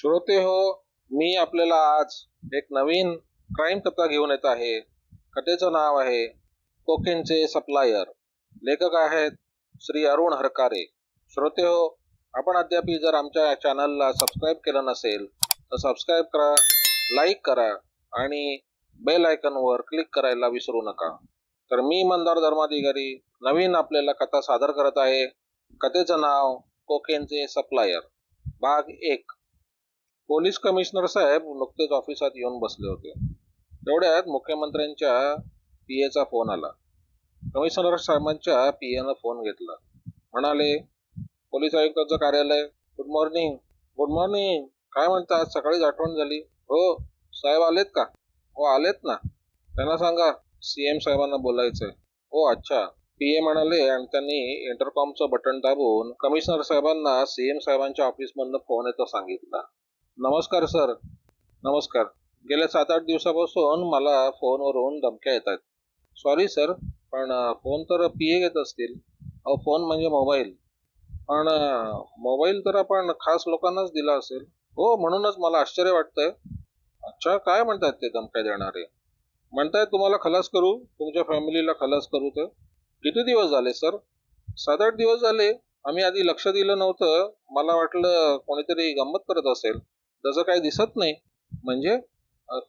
श्रोते हो मी आपल्याला आज एक नवीन क्राईम कथा घेऊन येत आहे. कथेचं नाव आहे कोकेनचे सप्लायर. लेखक आहेत श्री अरुण हरकारे. श्रोते हो आपण अद्याप जर आमच्या चॅनलला सबस्क्राईब केलं नसेल तर सबस्क्राईब करा लाईक करा आणि बेल आयकनवर क्लिक करायला विसरू नका. तर मी मंदार धर्माधिकारी नवीन आपल्याला कथा सादर करत आहे. कथेचं नाव कोकेनचे सप्लायर. भाग एक. पोलीस कमिशनर साहेब नुकतेच ऑफिसात येऊन बसले होते. तेवढ्यात मुख्यमंत्र्यांच्या पी एचा फोन आला. कमिशनर साहेबांच्या पी एनं फोन घेतला. म्हणाले पोलीस आयुक्ताचं कार्यालय गुड मॉर्निंग गुड मॉर्निंग काय म्हणतात सकाळीच आठवण झाली. हो साहेब आलेत का? हो आलेत ना. त्यांना सांगा सी एम साहेबांना बोलायचंय. हो अच्छा. पी ए म्हणाले आणि त्यांनी इंटरकॉमचं बटन दाबून कमिशनर साहेबांना सी एम साहेबांच्या ऑफिसमधनं फोन येतो सांगितला. नमस्कार सर. नमस्कार. गेल्या सात आठ दिवसापासून मला फोनवरून धमक्या येत आहेत सॉरी सर पण फोन तर पी ए घेत असतील. अहो फोन म्हणजे मोबाईल. पण मोबाईल तर आपण खास लोकांनाच दिला असेल. हो म्हणूनच मला आश्चर्य वाटतंय. अच्छा काय म्हणतात ते धमक्या देणारे? म्हणतायत तुम्हाला खलास करू? तुमच्या फॅमिलीला खलास करू तर? किती दिवस झाले सर? सात आठ दिवस झाले. आम्ही आधी लक्ष दिलं नव्हतं. मला वाटलं कोणीतरी गंमत करत असेल. तसं काही दिसत नाही. म्हणजे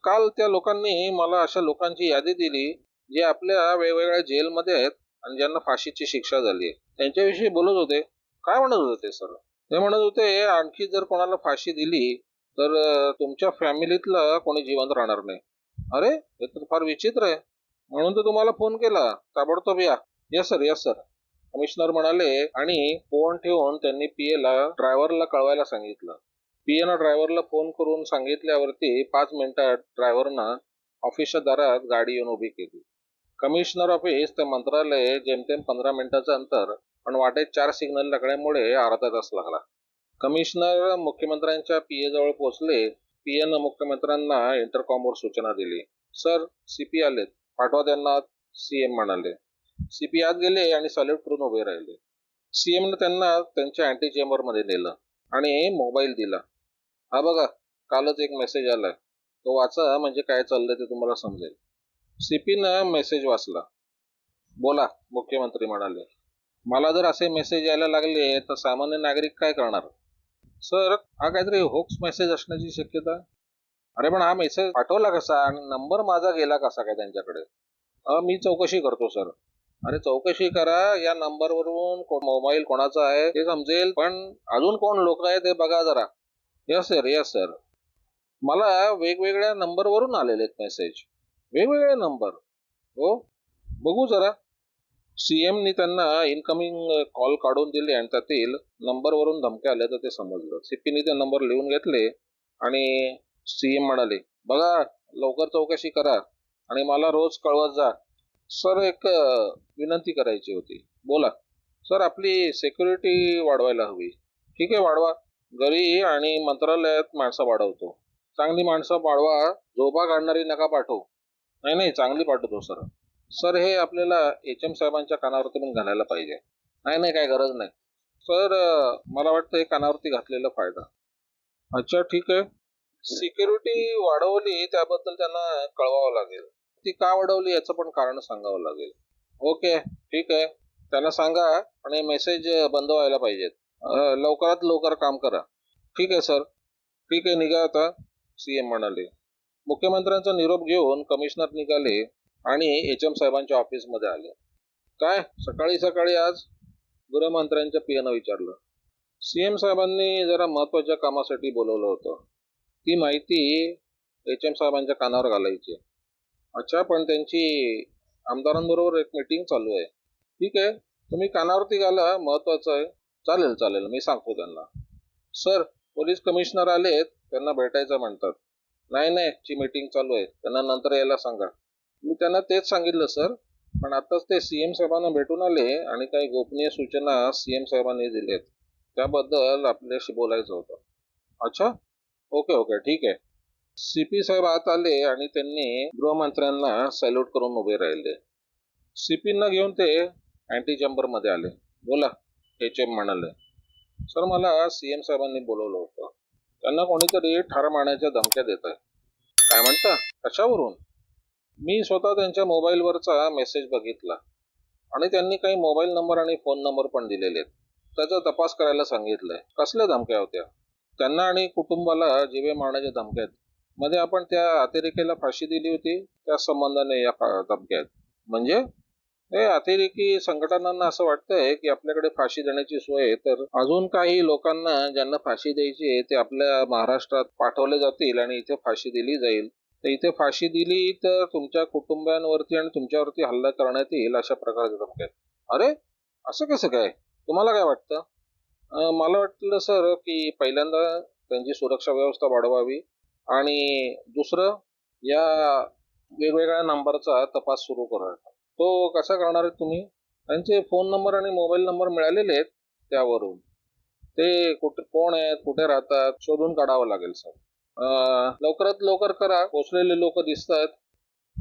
काल त्या लोकांनी मला अशा लोकांची यादी दिली जे आपल्या वेगवेगळ्या जेलमध्ये आहेत आणि ज्यांना फाशीची शिक्षा झाली आहे. त्यांच्याविषयी बोलत होते. काय म्हणत होते ते सर? ते म्हणत होते आणखी जर कोणाला फाशी दिली तर तुमच्या फॅमिलीतलं कोणी जिवंत राहणार नाही. अरे हे तर फार विचित्र आहे. म्हणून तर तुम्हाला फोन केला. ताबडतोब या. Yes sir yes sir commissioner म्हणाले आणि फोन ठेवून त्यांनी पीएला ड्रायव्हरला कळवायला सांगितलं. पीएनं ड्रायव्हरला फोन करून सांगितल्यावरती पाच मिनिटात ड्रायव्हरनं ऑफिसच्या दारात गाडी येऊन उभी केली. कमिशनर ऑफिस ते मंत्रालय जेमतेम पंधरा मिनिटाचं अंतर पण वाटेत चार सिग्नल लागल्यामुळे अर्धा तास लागला. कमिशनर मुख्यमंत्र्यांच्या पीए जवळ पोहोचले. पीएनं मुख्यमंत्र्यांना इंटरकॉमवर सूचना दिली. सर सीपी आलेत. पाठवा त्यांना सीएम म्हणाले. सीपी आत गेले आणि सॉल्यूट करून उभे राहिले. सीएमनं त्यांना त्यांच्या अँटी चेंबरमध्ये नेलं आणि मोबाईल दिला. हा बघा कालच एक मेसेज आलाय. तो वाचा म्हणजे काय चाललंय ते तुम्हाला समजेल. सीपीनं मेसेज वाचला. बोला मुख्यमंत्री म्हणाले. मला जर असे मेसेज यायला लागले तर सामान्य नागरिक काय करणार? सर हा काहीतरी होक्स मेसेज असण्याची शक्यता? अरे पण हा मेसेज पाठवला कसा? आणि नंबर माझा गेला कसा काय त्यांच्याकडे? मी चौकशी करतो सर अरे चौकशी करा या नंबरवरून मोबाईल कोणाचा आहे ते समजेल पण अजून कोण लोक आहेत ते बघा जरा. यस सर यस सर मला वेगवेगळ्या नंबरवरून आलेले आहेत मेसेज वेगवेगळे नंबर हो? बघू जरा. सी एमनी त्यांना इनकमिंग कॉल काढून दिले आणि त्यातील नंबरवरून धमक्या आल्या तर ते समजलं. सीपीने ते नंबर लिहून घेतले आणि सी एम म्हणाले बघा लवकर चौकशी करा आणि मला रोज कळवत जा. सर एक विनंती करायची होती. बोला. सर आपली सिक्युरिटी वाढवायला हवी. ठीक आहे वाढवा. घरी आणि मंत्रालयात माणसं वाढवतो. चांगली माणसं वाढवा झोपा काढणारी नका पाठवू. नाही नाही चांगली पाठवतो सर. सर हे आपल्याला एच एम साहेबांच्या कानावरती पण घालायला पाहिजे. नाही नाही काय गरज नाही. सर मला वाटतं हे कानावरती घातलेला फायदा. अच्छा ठीक आहे. सिक्युरिटी वाढवली त्याबद्दल त्यांना कळवावं लागेल. ती का वाढवली याचं पण कारण सांगावं लागेल. ओके ठीक आहे. त्यांना सांगा आणि मेसेज बंद व्हायला पाहिजेत. लवकरात लवकर काम करा. ठीक आहे सर ठीक आहे निघा आता सीएम म्हणाले. मुख्यमंत्र्यांचा निरोप घेऊन कमिशनर निघाले आणि एच एम साहेबांच्या ऑफिसमध्ये आले. काय? सकाळी सकाळी आज गृहमंत्र्यांच्या पीएनं विचारलं. सीएम साहेबांनी जरा महत्त्वाच्या कामासाठी बोलवलं होतं. ती माहिती एच एम साहेबांच्या कानावर घालायची. अच्छा पण त्यांची आमदारांबरोबर एक मीटिंग चालू आहे. ठीक आहे तुम्ही कानावरती घाला महत्वाचं आहे. चालेल चालेल मी सांगतो त्यांना. सर पोलीस कमिशनर आलेत त्यांना भेटायचं म्हणतात. नाही नाही ची मीटिंग चालू आहे. त्यांना नंतर यायला सांगा. मी त्यांना तेच सांगितलं सर. पण आताच ते सीएम साहेबांना भेटून आले आणि काही गोपनीय सूचना सीएम साहेबांनी दिलेत. त्याबद्दल आपल्याशी बोलायचं होतं. अच्छा? ओके ओके ठीक आहे. सीपी साहेब आत आले आणि त्यांनी गृहमंत्र्यांना सॅल्यूट करून उभे राहिले. सीपींना घेऊन ते अँटी चेंबरमध्ये आले. बोला. एच एम म्हणाले. सर मला सीएम साहेबांनी बोलवलं होतं. त्यांना कोणीतरी ठार मारण्याच्या धमक्या देत आहे. काय म्हणता? कशावरून? मी स्वतः त्यांच्या मोबाईलवरचा मेसेज बघितला. आणि त्यांनी काही मोबाईल नंबर आणि फोन नंबर पण दिलेले आहेत त्याचा तपास करायला सांगितलंय. कसल्या धमक्या होत्या? त्यांना आणि कुटुंबाला जीवे मारण्याच्या धमक्या आहेत. मध्ये आपण त्या अतिरेकीला फाशी दिली होती. त्या संबंधाने या धमक्या आहेत. म्हणजे? हे अतिरेकी संघटनांना असं वाटतंय की आपल्याकडे फाशी देण्याची सोय आहे तर अजून काही लोकांना ज्यांना फाशी द्यायची आहे ते आपल्या महाराष्ट्रात पाठवले जातील आणि इथे फाशी दिली जाईल. तर इथे फाशी दिली तर तुमच्या कुटुंबियांवरती आणि तुमच्यावरती हल्ला करण्यात येईल अशा प्रकारचे धमके अरे असं कसं काय? तुम्हाला काय वाटतं? मला वाटलं सर की पहिल्यांदा त्यांची सुरक्षा व्यवस्था वाढवावी आणि दुसरं या वेगवेगळ्या नंबरचा तपास सुरू करायचा तो कसा करणार आहे तुम्ही? त्यांचे फोन नंबर आणि मोबाईल नंबर मिळालेले आहेत त्यावरून. ते कुठे कोण आहेत कुठे राहतात शोधून काढावं लागेल सर लवकरात लवकर करा. पोचलेले लोक दिसत आहेत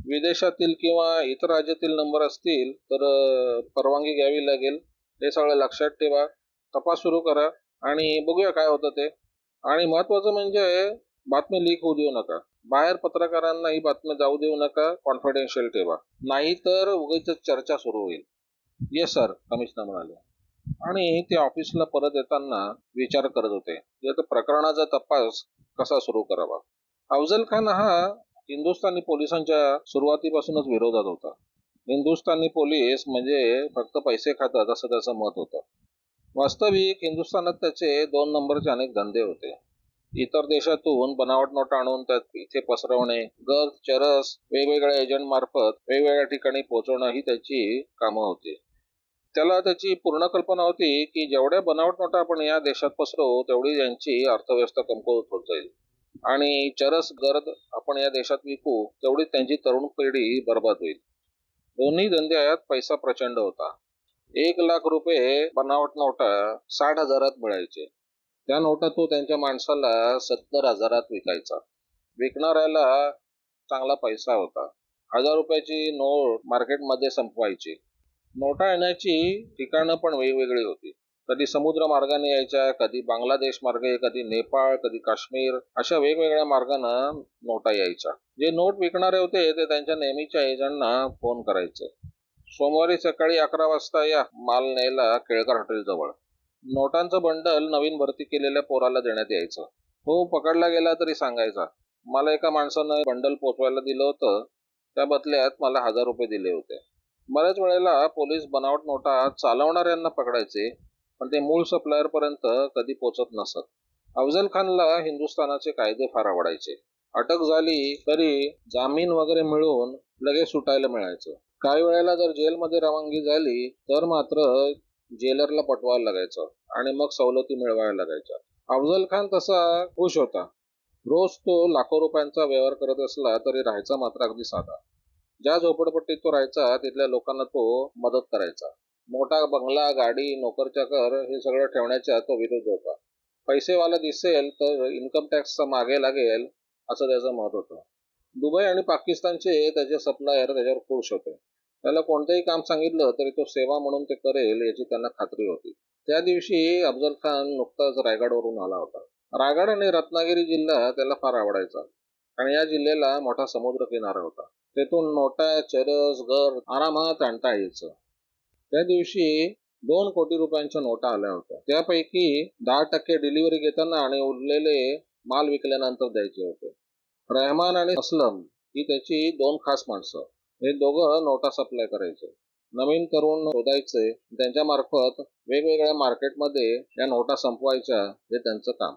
विदेशातील किंवा इतर राज्यातील नंबर असतील तर परवानगी घ्यावी लागेल. हे सगळं लक्षात ठेवा. तपास सुरू करा. आणि बघूया काय होतं ते. आणि महत्वाचं म्हणजे बातमी लीक होऊ देऊ नका. बाहेर पत्रकारांना ही बातमी जाऊ देऊ नका कॉन्फिडेन्शियल ठेवा. नाही तर चर्चा सुरू होईल. येस सर कमिशनर म्हणाले. आणि ते ऑफिसला परत येताना विचार करत होते. की प्रकरणाचा तपास कसा सुरू करावा? अफजल खान हा हिंदुस्थानी पोलिसांच्या सुरुवातीपासूनच विरोधात होता. हिंदुस्थानी पोलीस म्हणजे फक्त पैसे खातात असं त्याचं मत होतं. वास्तविक हिंदुस्थानात त्याचे दोन नंबरचे अनेक धंदे होते. इतर देशातून बनावट नोटा आणून त्यात इथे पसरवणे गज चरस वेगवेगळ्या एजंट मार्फत वेगवेगळ्या ठिकाणी पोहोचवणं ही त्याची कामं होती. त्याला त्याची पूर्ण कल्पना होती की जेवढ्या बनावट नोटा आपण या देशात पसरवू तेवढी यांची अर्थव्यवस्था कमकुवत होत जाईल. आणि चरस गर्द आपण या देशात विकू तेवढी त्यांची तरुण पिढी बर्बाद होईल. दोन्ही धंद्यात पैसा प्रचंड होता. एक लाख रुपये बनावट नोटा साठ हजारात मिळायचे. त्या नोटा तो त्यांच्या माणसाला सत्तर हजारात विकायचा. विकणाऱ्याला चांगला पैसा होता. हजार रुपयाची नोट मार्केटमध्ये संपवायची. नोटा येण्याची ठिकाणं पण वेगवेगळी होती. कधी समुद्र मार्गाने यायच्या कधी बांगलादेश मार्गे कधी नेपाळ कधी काश्मीर अशा वेगवेगळ्या मार्गानं नोटा यायच्या. जे नोट विकणारे होते ते त्यांच्या नेहमीच्या एजंटना फोन करायचे. सोमवारी सकाळी अकरा वाजता या माल न्यायला केळकर हॉटेल जवळ नोटांचं बंडल नवीन भरती केलेल्या पोराला देण्यात यायचं. तो पकडला गेला तरी सांगायचा मला एका माणसानं बंडल पोचवायला दिलं होतं. त्या बदल्यात मला हजार रुपये दिले होते. बऱ्याच वेळेला पोलीस बनावट नोटा चालवणाऱ्यांना पकडायचे पण ते मूळ सप्लायर पर्यंत कधी पोचत नसत. अफजल खानला हिंदुस्थानाचे कायदे फार आवडायचे. अटक झाली तरी जामीन वगैरे मिळून लगेच सुटायला मिळायचं. काही वेळेला जर जेलमध्ये रवानगी झाली तर मात्र जेलरला पटवायला लागायचं आणि मग सवलती मिळवायला लागायच्या. अफजल खान तसा खुश होता. रोज तो लाखो रुपयांचा व्यवहार करत असला तरी राहायचा मात्र अगदी साधा. ज्या झोपडपट्टीत तो राहायचा तिथल्या लोकांना तो मदत करायचा. मोठा बंगला गाडी नोकरचाकर हे सगळं ठेवण्याचा तो विरोध होता. पैसेवाला दिसेल तर इन्कम टॅक्सचा मागे लागेल असं त्याचं मत होतं. दुबई आणि पाकिस्तानचे त्याचे सप्लायर त्याच्यावर खुश होते. त्याला कोणतंही काम सांगितलं तरी तो सेवा म्हणून ते करेल याची त्यांना खात्री होती. त्या दिवशी अफजल खान नुकताच रायगडवरून आला होता. रायगड आणि रत्नागिरी जिल्हा त्याला फार आवडायचा. आणि या जिल्ह्याला मोठा समुद्र किनारा होता. तेथून नोटा चरस घर आरामात आणता यायचं. त्या दिवशी दोन कोटी रुपयांच्या नोटा आल्या होत्या. त्यापैकी दहा टक्के डिलिव्हरी घेताना आणि उरलेले माल विकल्यानंतर द्यायचे होते. रहमान आणि असलम ही त्याची दोन खास माणसं. हे दोघं नोटा सप्लाय करायचे. नवीन तरुण शोधायचे त्यांच्या मार्फत वेगवेगळ्या मार्केटमध्ये या नोटा संपवायच्या हे त्यांचं काम.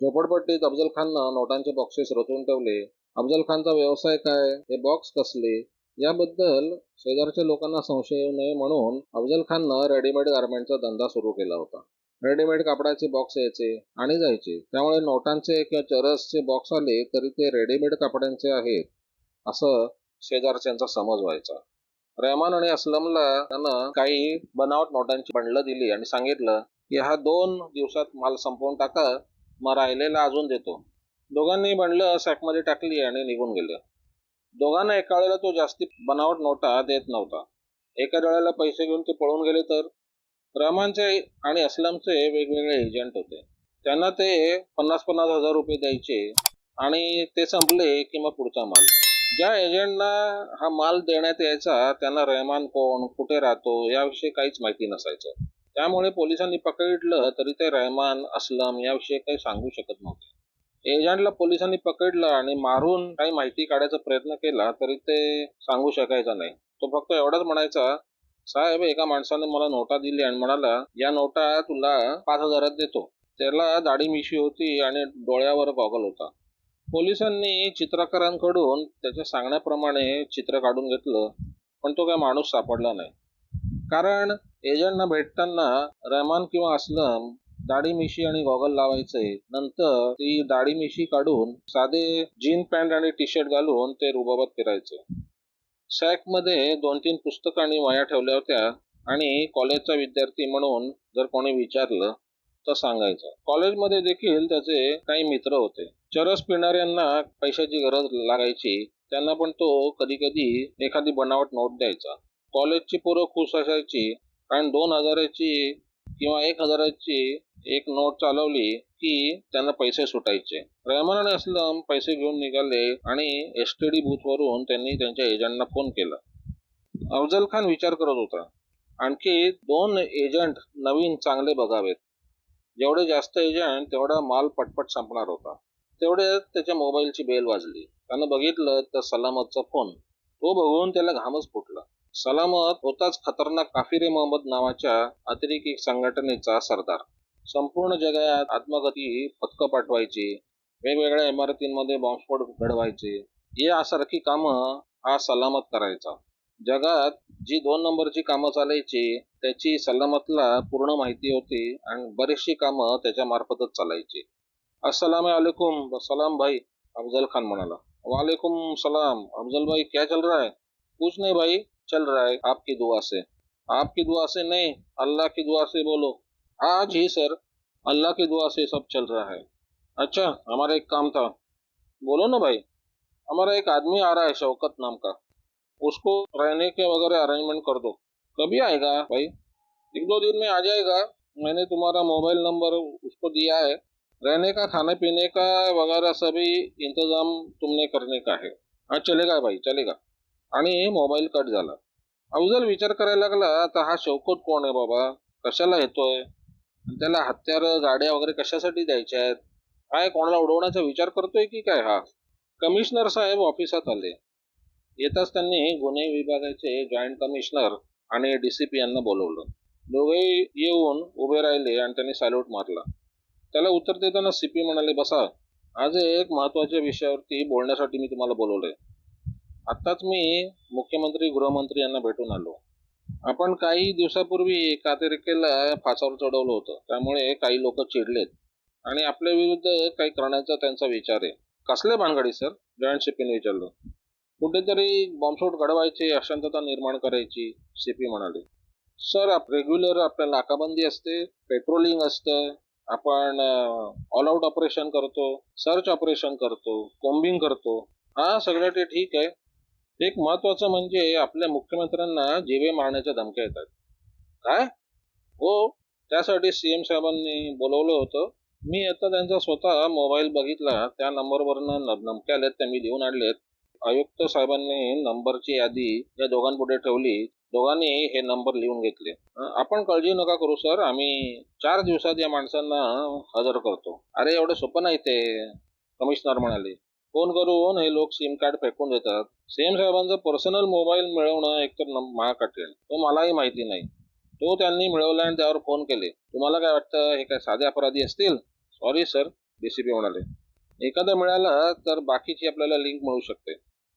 झोपडपट्टीत अफजल खाननं नोटांचे बॉक्सेस रचून ठेवले. अफजल खानचा व्यवसाय काय? हे बॉक्स कसले? याबद्दल शेजारच्या लोकांना संशय येऊ नये म्हणून अफजल खाननं रेडीमेड गारमेंटचा धंदा सुरू केला होता. रेडीमेड कापडाचे बॉक्स यायचे आणि जायचे. त्यामुळे नोटांचे किंवा चरसचे बॉक्स आले तरी ते रेडीमेड कापड्यांचे आहेत. असं शेजारच्यांचा समज व्हायचा. रहमान आणि असलमला त्यानं काही बनावट नोटांची बंडलं दिली आणि सांगितलं की हा दोन दिवसात माल संपवून टाका मग राहिलेला अजून देतो. दोघांनी बंडलं सॅकमध्ये टाकली आणि निघून गेले. दोघांना एका वेळेला तो जास्ती बनावट नोटा देत नव्हता. एका वेळेला पैसे घेऊन ते पळून गेले तर? रहमानचे आणि असलमचे वेगवेगळे एजंट होते. त्यांना ते पन्नास पन्नास हजार रुपये द्यायचे आणि ते संपले की मग पुढचा माल. ज्या एजंटना हा माल देण्यात यायचा त्यांना रहमान कोण कुठे राहतो याविषयी काहीच माहिती नसायचं. त्यामुळे पोलिसांनी पकडलं तरी ते रहमान असलम याविषयी काही सांगू शकत नव्हते. एजंटला पोलिसांनी पकडलं आणि मारून काही माहिती काढायचा प्रयत्न केला तरी ते सांगू शकायचा नाही. तो फक्त एवढाच म्हणायचा साहेब एका माणसाने मला नोटा दिली आणि म्हणाला या नोटा तुला पाच हजारात देतो. त्याला दाढी मिशी होती आणि डोळ्यावर गॉगल होता. पोलिसांनी चित्रकारांकडून त्याच्या सांगण्याप्रमाणे चित्र काढून घेतलं पण तो काय माणूस सापडला नाही. कारण एजंटना भेटताना रहमान किंवा असलम दाढी मिशी आणि गॉगल लावायचे. नंतर ती दाढी मिशी काढून साधे जीन पॅन्ट आणि टी शर्ट घालून ते रुबाबात फिरायचे. सॅकमध्ये दोन तीन पुस्तकं आणि वया ठेवल्या होत्या आणि कॉलेजचा विद्यार्थी म्हणून जर कोणी विचारलं तर सांगायचं. कॉलेजमध्ये देखील त्याचे काही मित्र होते. चरस पिणाऱ्यांना पैशाची गरज लागायची त्यांना पण तो कधी कधी एखादी बनावट नोट द्यायचा. कॉलेजची पोरं खुश असायची कारण दोन हजाराची किंवा एक हजाराची एक नोट चालवली की त्यांना पैसे सुटायचे. रहमान आणि असलम पैसे घेऊन निघाले आणि एस टी डी वरून त्यांनी त्यांच्या एजंटना फोन केला. अफजल खान विचार करत होता आणखी दोन एजंट नवीन चांगले बघावेत. जेवढे जास्त एजंट तेवढा माल पटपट संपणार होता. तेवढ्यात त्याच्या मोबाईलची बेल वाजली. त्यानं बघितलं तर सलामतचा फोन तो बघून त्याला घामच फुटला. सलामत होताच खतरनाक काफिरे मोहम्मद नावाच्या अतिरेकी संघटनेचा सरदार. संपूर्ण जगात आत्मगती पथकं पाठवायची वेगवेगळ्या इमारतींमध्ये बॉम्बस्फोट घडवायचे यासारखी कामं हा सलामत करायचा. जगात जी दोन नंबरची कामं चालायची त्याची सलामतला पूर्ण माहिती होती आणि बरीचशी कामं त्याच्या मार्फतच चालायची. वालेकुम सलाम भाई अफजल खान म्हणाला वालेकुम सलाम अफजल भाई क्या चल रहा है कुछ नहीं भाई चल रहा है आपकी दुआ से आपकी दुआ से नहीं अल्लाह की दुआ से बोलो आज ही सर अल्लाह की दुआ से सब चल रहा है अच्छा हमारा एक काम था बोलो ना भाई हमारा एक आदमी आ रहा है शौकत नाम का उसको रहने के वगैरह अरेंजमेंट कर दो कभी आएगा भाई एक दो दिन में आ जाएगा मैंने तुम्हारा मोबाइल नंबर उसको दिया है रहने का खाने पीने का वगैरह सभी इंतजाम तुमने करने का है। हाँ चलेगा भाई चलेगा। आणि मोबाईल कट झाला। अफजल विचार करायला लागला आता हा शौकत कोण आहे बाबा? कशाला येतोय? त्याला हत्यार गाड्या वगैरे कशासाठी द्यायच्या आहेत? काय कोणाला उडवण्याचा विचार करतोय की काय हा? कमिशनर साहेब ऑफिसात आले. येताच त्यांनी गुन्हे विभागाचे जॉईंट कमिशनर आणि डीसीपी यांना बोलवलं. दोघेही येऊन उभे राहिले आणि त्यांनी सॅल्यूट मारला. त्याला उत्तर देताना सीपी म्हणाले बसा. आज एक महत्त्वाच्या विषयावरती बोलण्यासाठी मी तुम्हाला बोलवलंय. आत्ताच मी मुख्यमंत्री गृहमंत्री यांना भेटून आलो. आपण काही दिवसापूर्वी एका फासावर चढवलं होतं. त्यामुळे काही लोक चिडलेत. आणि आपल्या विरुद्ध काही करण्याचा त्यांचा विचार आहे. कसले भानगडी सर? जॉईंट सीपीने विचारलं. कुठेतरी बॉम्बस्फोट घडवायचे अशांतता निर्माण करायची सीपी म्हणाले. सर आप रेग्युलर आपल्या नाकाबंदी असते पेट्रोलिंग असतं आपण ऑल आउट ऑपरेशन करतो सर्च ऑपरेशन करतो कोम्बिंग करतो. हा सगळं ते ठीक आहे. एक महत्वाचं म्हणजे आपल्या मुख्यमंत्र्यांना जीवे मारण्याच्या धमक्या येतात. काय? हो त्यासाठी सीएम साहेबांनी बोलवलं होतं. मी आता त्यांचा स्वतः मोबाईल बघितला त्या नंबरवरनं न- धमक्या आल्यात त्या मी लिहून आणलेत. आयुक्त साहेबांनी नंबरची यादी या दोघांपुढे ठेवली. दोघांनी हे नंबर लिहून घेतले. आपण काळजी नका करू सर आम्ही चार दिवसात या माणसांना हजर करतो. अरे एवढं सोपं नाही ते कमिशनर म्हणाले. फोन करून हे लोक सिम कार्ड फेकून देतात. सीएम साहेबांचा पर्सनल मोबाईल मिळवणं एकतर महाग महाकठीण तो मलाही माहिती नाही. तो त्यांनी मिळवला आणि त्यावर फोन केले. तुम्हाला काय वाटतं? हे काय साधे अपराधी असतील? सॉरी सर डीसीपी म्हणाले. एखादा मिळाला तर बाकीची आपल्याला लिंक मिळू शकते.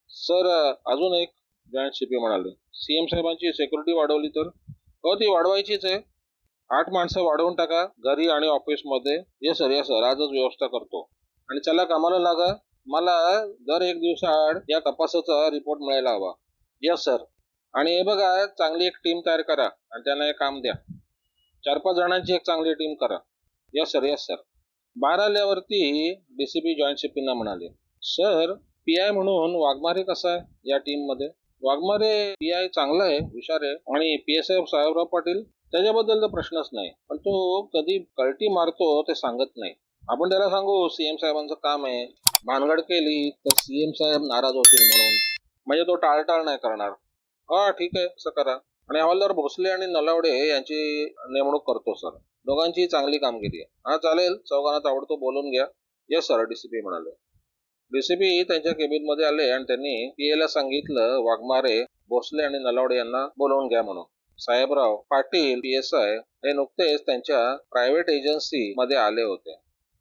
सर अजून एक जॉईंट शिपे म्हणाले. सीएम साहेबांची सिक्युरिटी वाढवली तर? हो ती वाढवायचीच आहे. आठ माणसं वाढवून टाका घरी आणि ऑफिसमध्ये ये सर येस सर आजच व्यवस्था करतो. आणि चला कामाला लागा. मला दर एक दिवसाआड या तपासाचा रिपोर्ट मिळायला हवा. यस सर आणि हे बघा चांगली एक टीम तयार करा आणि त्यांना हे काम द्या. चार पाच जणांची एक चांगली टीम करा. यस सर यस सर बाहेर आल्यावरती डीसीपी जॉईंट शिपींना म्हणाले. सर पी आय म्हणून वाघमारे कसा आहे या टीममध्ये वाघमारे पी आय चांगला आहे हुशार आहे आणि P S F Sahebrao Patil त्याच्याबद्दल तर प्रश्नच नाही. पण तो कधी कळटी मारतो ते सांगत नाही. आपण त्याला सांगू सीएम साहेबांचं काम आहे भानगड केली तर सीएम साहेब नाराज होतील म्हणून. म्हणजे तो टाळटाळ नाही करणार. हा ठीक आहे असं करा. आणि हवालदार भोसले आणि नलावडे यांची नेमणूक करतो सर. दोघांची चांगली कामगिरी आहे. हा चालेल. चौघांना आवडतो बोलून घ्या. येस सर डीसीपी म्हणाले. डीसीपी त्यांच्या केबिनमध्ये आले आणि त्यांनी पीए ला सांगितलं वाघमारे भोसले आणि नलावडे यांना बोलवून घ्या म्हणून. Sahebrao Patil P S I हे नुकतेच त्यांच्या प्रायव्हेट एजन्सी मध्ये आले होते.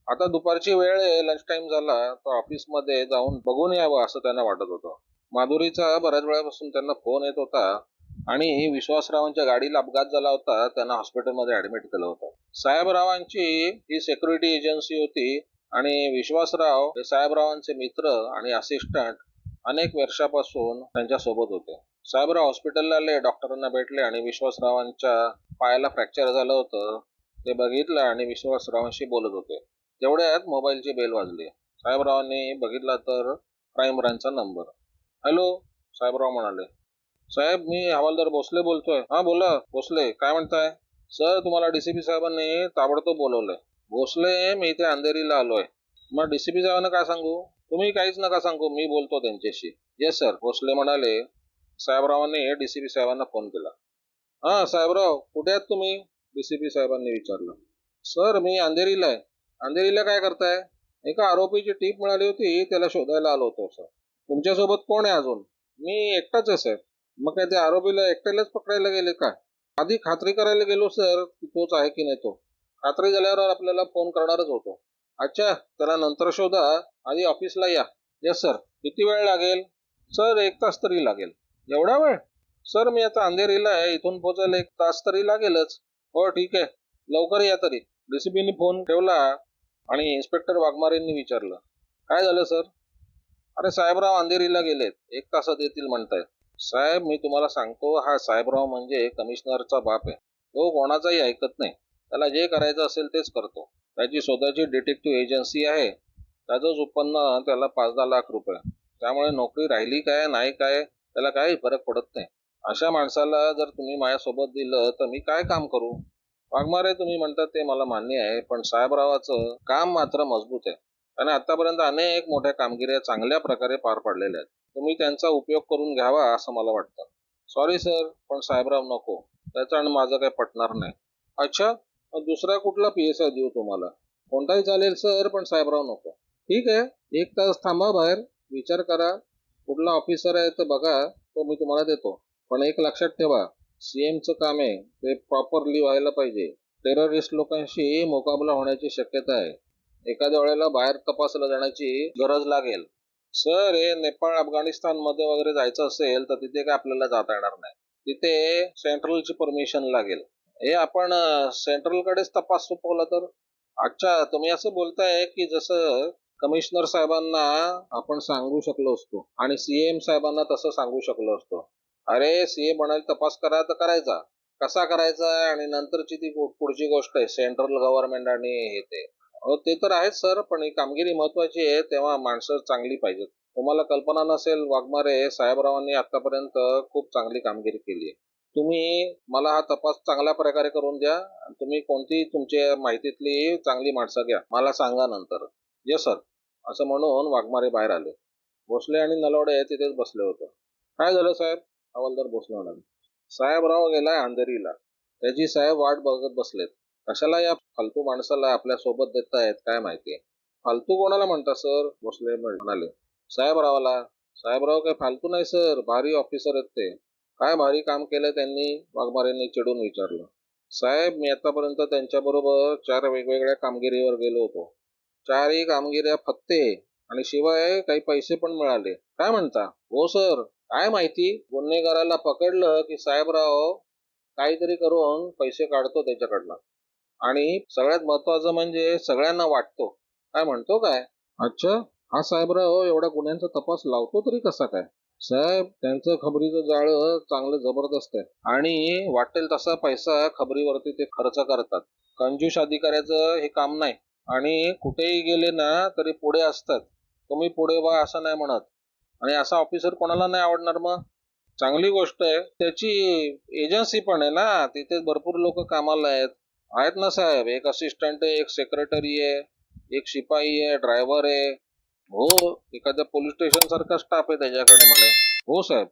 आता दुपारची वेळ आहे लंच टाइम झाला तर ऑफिसमध्ये जाऊन बघून यावं असं त्यांना वाटत होतं. माधुरीचा बऱ्याच वेळापासून त्यांना फोन येत होता आणि विश्वासरावांच्या गाडीला अपघात झाला होता त्यांना हॉस्पिटलमध्ये ऍडमिट केलं होतं. साहेबरावांची ही सेक्युरिटी एजन्सी होती आणि विश्वासराव हे साहेबरावांचे मित्र आणि असिस्टंट अनेक वर्षापासून त्यांच्यासोबत होते. साहेबराव हॉस्पिटलला आले डॉक्टरांना भेटले आणि विश्वासरावांच्या पायाला फ्रॅक्चर झालं होतं. ते बघितलं आणि विश्वासरावांशी बोलत होते. तेवढ्यात मोबाईलची बेल वाजली. साहेबरावांनी बघितला तर क्राईम ब्रांचचा नंबर हॅलो साहेबराव म्हणाले. साहेब मी हवालदार भोसले बोलतोय. हा बोला. भोसले काय म्हणताय? सर तुम्हाला डीसीपी साहेबांनी ताबडतोब बोलवलंय. भोसले मी इथे अंधेरीला आलोय. मग डीसीपी साहेबांना काय सांगू? तुम्ही काहीच नका सांगू मी बोलतो त्यांच्याशी. येस सर भोसले म्हणाले. साहेबरावांनी डीसीपी साहेबांना फोन केला. हा साहेबराव कुठे आहात तुम्ही? डीसीपी साहेबांनी विचारलं. सर मी अंधेरीला आहे. अंधेरीला काय करताय? एका आरोपीची टीप मिळाली होती त्याला शोधायला आलो होतो सर तुमच्यासोबत कोण आहे अजून? मी एकटाच आहे सर मग काय त्या आरोपीला एकट्यालाच पकडायला गेले का? आधी खात्री करायला गेलो सर की तोच आहे की नाही तो. खात्री झाल्यावर आपल्याला फोन करणारच होतो. अच्छा त्याला नंतर शोधा. आधी ऑफिसला या. येस सर किती वेळ लागेल? सर एक तास तरी लागेल. एवढा वेळ? सर मी आता अंधेरीला आहे. इथून पोहोचायला एक तास तरी लागेलच. हो ठीक आहे. लवकर या तरी. डीसीपीने फोन ठेवला आणि इन्स्पेक्टर वाघमारेंनी विचारलं. काय झालं सर अरे साहेबराव अंधेरीला गेलेत. एक तासात येतील म्हणतायत. साहेब मी तुम्हाला सांगतो हा साहेबराव म्हणजे कमिशनरचा बाप आहे. तो कोणाचाही ऐकत नाही. त्याला जे करायचं असेल तेच करतो. त्याची स्वतःची डिटेक्टिव्ह एजन्सी आहे. त्याचंच उत्पन्न त्याला पाच दहा लाख रुपये. त्यामुळे नोकरी राहिली काय नाही काय त्याला काही फरक पडत नाही. अशा माणसाला जर तुम्ही माझ्यासोबत दिलं तर मी काय काम करू? वाघमारे तुम्ही म्हणतात ते मला मान्य आहे पण साहेबरावाचं काम मात्र मजबूत आहे. आणि आतापर्यंत अनेक मोठ्या कामगिऱ्या चांगल्या प्रकारे पार पाडलेल्या आहेत. तुम्ही त्यांचा उपयोग करून घ्यावा असं मला वाटतं. सॉरी सर पण साहेबराव नको. त्याचं आणि माझं काही पटणार नाही. अच्छा दुसरा कुठला पी एस आय देऊ तुम्हाला? कोणताही चालेल सर पण साहेबराव नको. ठीक आहे? एक तास थांबा बाहेर. विचार करा. कुठला ऑफिसर आहे तर बघा. तो मी तुम्हाला देतो. पण एक लक्षात ठेवा. सीएमचं काम आहे. ते प्रॉपरली व्हायला पाहिजे. टेररिस्ट लोकांशी मुकाबला होण्याची शक्यता आहे. एखाद्या वेळेला बाहेर तपासला जाण्याची गरज लागेल. सर हे नेपाळ अफगाणिस्तानमध्ये वगैरे जायचं असेल तर तिथे काय आपल्याला जाता येणार नाही. तिथे सेंट्रलची परमिशन लागेल. हे आपण सेंट्रल कडेच तपास सोपवला तर? अच्छा तुम्ही असं बोलताय की जसं कमिशनर साहेबांना आपण सांगू शकलो असतो आणि सीएम साहेबांना तसं सांगू शकलो असतो. अरे सीएम म्हणाल तपास करा तर करायचा. कसा करायचा आणि नंतरची ती पुढची गोष्ट आहे सेंट्रल गव्हर्नमेंट आणि हे ते. ते तर आहेच सर पण ही कामगिरी महत्वाची आहे तेव्हा माणसं चांगली पाहिजेत. तुम्हाला कल्पना नसेल वाघमारे साहेबरावांनी आतापर्यंत खूप चांगली कामगिरी केली आहे. तुम्ही मला हा तपास चांगल्या प्रकारे करून द्या आणि तुम्ही कोणती तुमच्या माहितीतली चांगली माणसं घ्या. मला सांगा नंतर. येस सर असं म्हणून वाघमारे बाहेर आले. भोसले आणि नलवडे तिथेच बसले होते. काय झालं साहेब? हवालदार भोसले म्हणाले. साहेबराव गेलाय अंधेरीला. त्याची साहेब वाट बघत बसलेत. कशाला या फालतू माणसाला आपल्यासोबत देतायत? काय माहिती? फालतू कोणाला म्हणता सर भोसले म्हणाले. साहेबरावाला. साहेबराव काय फालतू नाही सर भारी ऑफिसर आहेत ते. काय भारी काम केलं त्यांनी वाघमारेंनी चिडून विचारलं. साहेब मी आतापर्यंत त्यांच्याबरोबर चार वेगवेगळ्या कामगिरीवर गेलो होतो. चारही कामगिऱ्या फत्ते आणि शिवाय काही पैसे पण मिळाले. काय म्हणता? हो सर. काय माहिती? गुन्हेगाराला पकडलं की साहेबराव काहीतरी करून पैसे काढतो त्याच्याकडनं. आणि सगळ्यात महत्वाचं म्हणजे सगळ्यांना वाटतो. काय म्हणतो काय? अच्छा हा साहेबराव एवढ्या गुन्ह्यांचा तपास लावतो तरी कसा काय? साहेब त्यांचं खबरीचं जाळं चांगलं जबरदस्त आहे. आणि वाटेल तसा पैसा खबरीवरती ते खर्च करतात. कंजूस अधिकाऱ्याचं हे काम नाही. आणि कुठेही गेले ना तरी पुढे असतात. तुम्ही पुढे वा असं नाही म्हणत. आणि असा ऑफिसर कोणाला नाही आवडणार मग? चांगली गोष्ट आहे. त्याची एजन्सी पण आहे ना. तिथे भरपूर लोक कामाला आहेत. आहेत ना साहेब. एक असिस्टंट आहे एक सेक्रेटरी आहे एक शिपाई आहे ड्रायव्हर आहे. हो एखाद्या पोलीस स्टेशन सारखा स्टाफ आहे त्याच्याकडे म्हणे. हो साहेब.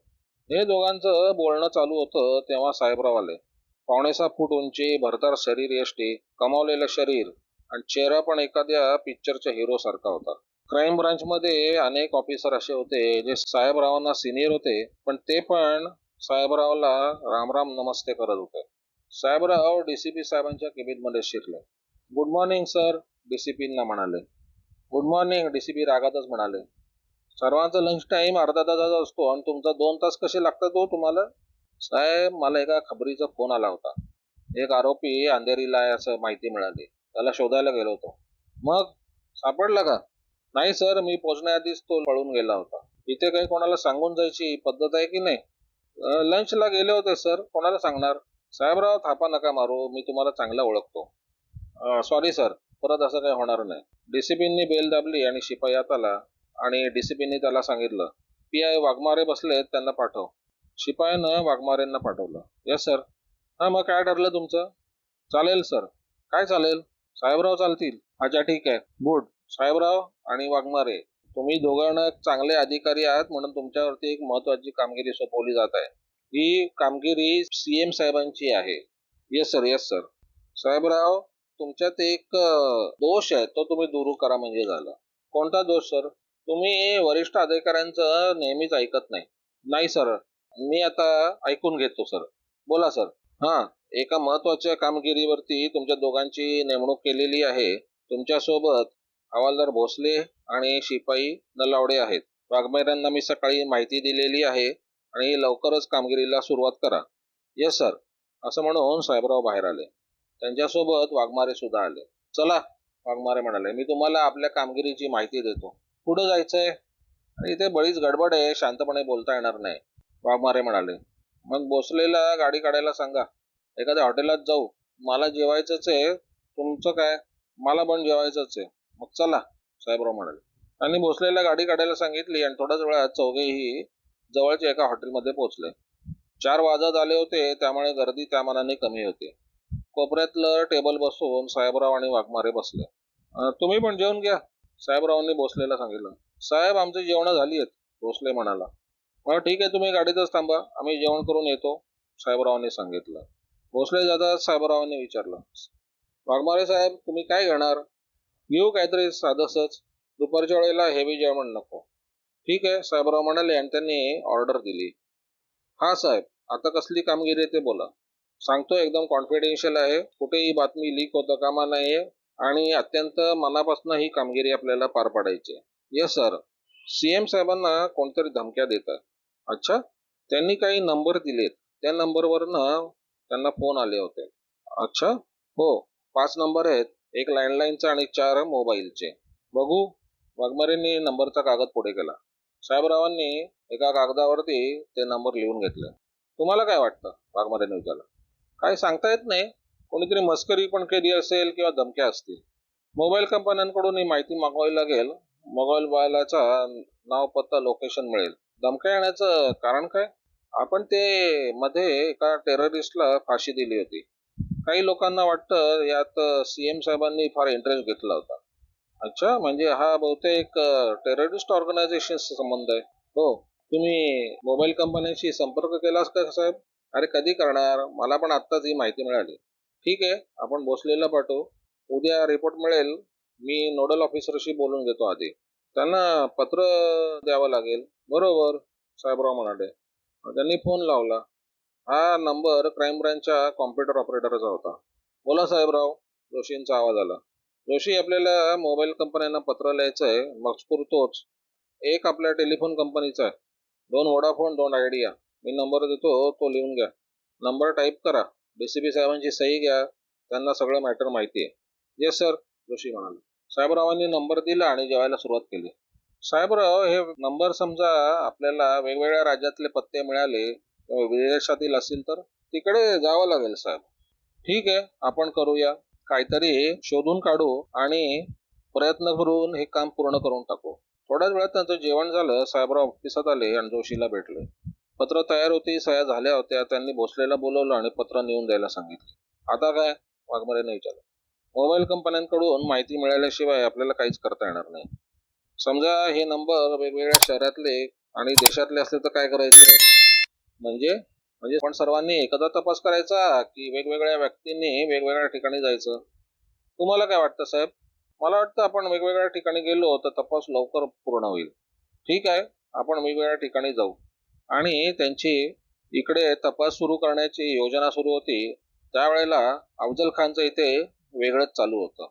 हे दोघांचं बोलणं चालू होतं तेव्हा साहेबराव आले पावणे सहा फूट उंची भरदार शरीर यष्टी कमावलेलं शरीर आणि चेहरा पण एखाद्या पिक्चरच्या हिरो सारखा होता. क्राईम ब्रांचमध्ये अनेक ऑफिसर असे होते जे साहेबरावांना सिनियर होते पण ते पण साहेबरावला रामराम नमस्ते करत होते. साहेबराव डीसीपी साहेबांच्या केबिनमध्ये शिरले. गुड मॉर्निंग सर डीसीपींना म्हणाले. गुड मॉर्निंग डीसीपी रागातच म्हणाले. सर्वांचा लंच टाइम अर्धा तासाचा असतो आणि तुमचा दोन तास कसे लागतात हो तुम्हाला? साहेब मला एका खबरीचा फोन आला होता. एक आरोपी अंधेरीला आहे असं माहिती मिळाली. त्याला शोधायला गेलो होतो. मग सापडला का? नाही सर मी पोहोचण्याआधीच तो पळून गेला होता. इथे काही कोणाला सांगून जायची पद्धत आहे की नाही? लंचला गेले होते सर. कोणाला सांगणार? साहेबराव थापा नका मारू. मी तुम्हाला चांगला ओळखतो. Sorry sir. परत असं काही होणार नाही. डीसीपींनी बेल दाबली आणि शिपाई आला आणि डीसीपींनी त्याला सांगितलं पी आय वाघमारे बसलेत त्यांना पाठव. शिपायानं वाघमारेंना पाठवलं. येस सर हा मग काय ठरलं तुमचं? चालेल सर काय चालेल? साहेबराव चालतील. अच्छा ठीक आहे. गुड साहेबराव आणि वाघमारे तुम्ही दोघांना चांगले अधिकारी आहात म्हणून तुमच्यावरती एक महत्वाची कामगिरी सोपवली जात आहे. ही कामगिरी सीएम साहेबांची आहे. Yes sir yes sir Sahebrao तुमच्यात एक दोष आहे तो तुम्ही दूर करा म्हणजे झालं. कोणता दोष सर? तुम्ही वरिष्ठ अधिकाऱ्यांचं नेहमीच ऐकत नाही. नाही सर. मी आता ऐकून घेतो सर. बोला सर. हा एका महत्त्वाच्या कामगिरीवरती तुमच्या दोघांची नेमणूक केलेली आहे. तुमच्यासोबत हवालदार भोसले आणि शिपाई नलावडे आहेत. वाघमेरांना मी सकाळी माहिती दिलेली आहे आणि लवकरच कामगिरीला सुरुवात करा. Yes sir. असं म्हणून साहेबराव बाहेर आले. त्यांच्यासोबत वाघमारे सुद्धा आले. चला वाघमारे म्हणाले मी तुम्हाला आपल्या कामगिरीची माहिती देतो. कुठं जायचंय? आणि इथे बळीच गडबड आहे शांतपणे बोलता येणार नाही. वाघमारे म्हणाले मग भोसलेला गाडी काढायला सांगा. एखाद्या हॉटेलात जाऊ. मला जेवायचंच आहे. तुमचं काय? मला पण जेवायचंच आहे. मग चला साहेबराव म्हणाले. त्यांनी भोसलेला गाडी काढायला सांगितली आणि थोड्याच वेळात चौघेही जवळच्या एका हॉटेलमध्ये पोहोचले. चार वाजत आले होते त्यामुळे गर्दी त्या मानाने कमी होती. कोपऱ्यातलं टेबल बसून साहेबराव आणि वाघमारे बसले. तुम्ही पण जेवण घ्या. साहेबरावांनी भोसलेला सांगितलं. साहेब आमची जेवणं झाली आहेत भोसले म्हणाला. मग ठीक आहे तुम्ही गाडीतच थांबा. आम्ही जेवण करून येतो साहेबरावांनी सांगितलं. भोसले जातात साहेबरावांनी विचारलं. वाघमारे साहेब तुम्ही काय घेणार? घेऊ काहीतरी साधसच. दुपारच्या वेळेला हेवी जेवण नको. ठीक आहे साहेबराव म्हणाले आणि त्यांनी ऑर्डर दिली. हा साहेब आता कसली कामगिरी आहे ते बोला. सांगतो एकदम कॉन्फिडेन्शियल आहे. कुठेही बातमी लीक होता कामा नाहीये. आणि अत्यंत मनापासून ही कामगिरी आपल्याला पार पाडायची येस सर सीएम साहेबांना कोणतरी धमक्या देतात. अच्छा. त्यांनी काही नंबर दिलेत. त्या नंबरवरनं त्यांना फोन आले होते. अच्छा. हो. पाच नंबर आहेत. एक लँडलाईनचा आणि चार मोबाईलचे बघू. वाघमारेने नंबरचा कागद पुढे केला. साहेबरावांनी एका कागदावरती ते नंबर लिहून घेतले. तुम्हाला काय वाटतं? वाघमारेंनी विचारलं. काय सांगता येत नाही. कोणीतरी मस्करी पण केली असेल किंवा धमक्या असतील. मोबाईल कंपन्यांकडून ही माहिती मागवावी लागेल. मोबाईल वाल्याचा नाव पत्ता लोकेशन मिळेल. धमक्या येण्याचं कारण काय? आपण ते मध्ये एका टेररिस्टला फाशी दिली होती. काही लोकांना वाटतं यात सीएम साहेबांनी फार इंटरेस्ट घेतला होता. अच्छा म्हणजे हा बहुतेक टेररिस्ट ऑर्गनायझेशन संबंध आहे. हो तुम्ही मोबाईल कंपन्यांशी संपर्क केलास का साहेब? अरे कधी करणार? मला पण आत्ताच ही माहिती मिळाली. ठीक आहे आपण भोसलेला पाठवू उद्या रिपोर्ट मिळेल. मी नोडल ऑफिसरशी बोलून घेतो आधी. त्यांना पत्र द्यावं लागेल. बरोबर साहेबराव म्हणाले. त्यांनी फोन लावला. हा नंबर क्राईम ब्रँचच्या कॉम्प्युटर ऑपरेटरचा होता. बोला साहेबराव जोशींचा आवाज आला. जोशी आपल्याला मोबाईल कंपन्यांना पत्र लिहायचं आहे मजकूर तोच एक आपल्या टेलिफोन कंपनीचा आहे. दोन वोडाफोन दोन आयडिया मी नंबर देतो तो लिहून घ्या. नंबर टाईप करा. डीसीपी साहेबांची सही घ्या. त्यांना सगळं मॅटर माहिती आहे. येस सर जोशी म्हणाले. साहेबरावांनी नंबर दिला आणि जेवायला सुरुवात केली. साहेबराव हे नंबर समजा आपल्याला वेगवेगळ्या राज्यातले पत्ते मिळाले किंवा विदेशातील असतील तर तिकडे जावं लागेल साहेब. ठीक आहे आपण करूया. काहीतरी शोधून काढू आणि प्रयत्न करून हे काम पूर्ण करून टाकू. थोड्याच वेळात त्यांचं जेवण झालं साहेबराव ऑफिसात आले आणि जोशीला भेटले. पत्र तयार होती सह्या झाल्या होत्या त्यांनी भोसलेला बोलवलं आणि पत्र नेऊन द्यायला सांगितले. आता काय? वाघमरेने विचारलं. मोबाईल कंपन्यांकडून माहिती मिळाल्याशिवाय आपल्याला काहीच करता येणार नाही. समजा हे नंबर वेगवेगळ्या शहरातले आणि देशातले असले तर काय करायचं? म्हणजे? म्हणजे पण सर्वांनी एकदा तपास करायचा की वेगवेगळ्या व्यक्तींनी वेगवेगळ्या ठिकाणी जायचं. तुम्हाला काय वाटतं साहेब? मला वाटतं आपण वेगवेगळ्या ठिकाणी गेलो तर तपास लवकर पूर्ण होईल. ठीक आहे? आपण वेगवेगळ्या ठिकाणी जाऊ. आणि त्यांची इकडे तपास सुरू करण्याची योजना सुरू होती. त्यावेळेला अफजल खानचं इथे वेगळंच चालू होतं.